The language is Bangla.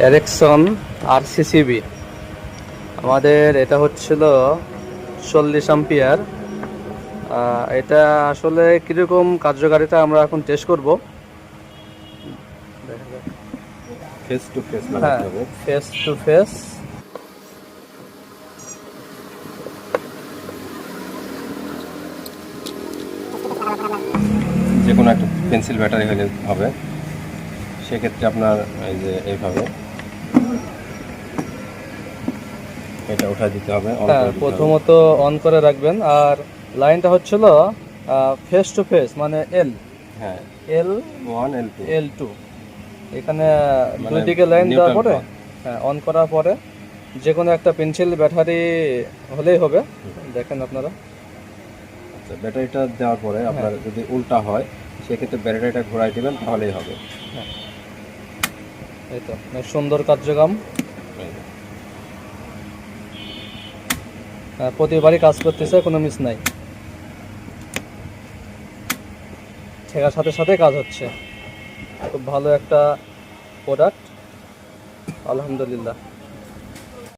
এরেকসন আর সিসিবি আমাদের এটা হচ্ছিল চল্লিশ আম্পিয়ার এটা আসলে কীরকম কার্যকারিতা আমরা এখন টেস্ট করব? Face to face face to face যে কোনো একটা পেন্সিল ব্যাটারি হলে হবে। সেক্ষেত্রে আপনার এই যে এইভাবে এটা দিতে হবে হ্যাঁ দিতে হবে। প্রথমত অন করে রাখবেন আর লাইনটা হচ্ছিল ফেস টু ফেস মানে এল হ্যাঁ। L one L two L two এখানে মানে দুই দিকে লাইন দেওয়ার পরে হ্যাঁ অন করার পরে যে কোনো একটা পেন্সিল ব্যাটারি হলেই হবে। দেখেন আপনারা। আচ্ছা ব্যাটারিটা দেওয়ার পরে হ্যাঁ। আপনার যদি উল্টা হয় সেক্ষেত্রে ব্যাটারিটা ঘোরাই দিবেন তাহলেই হবে। এই অনেক সুন্দর কার্যক্রম। হ্যাঁ, প্রতিবারই কাজ করতেছে কোনো মিস নাই। ঠেকার সাথে সাথে কাজ হচ্ছে। খুব ভালো একটা প্রোডাক্ট আলহামদুলিল্লাহ।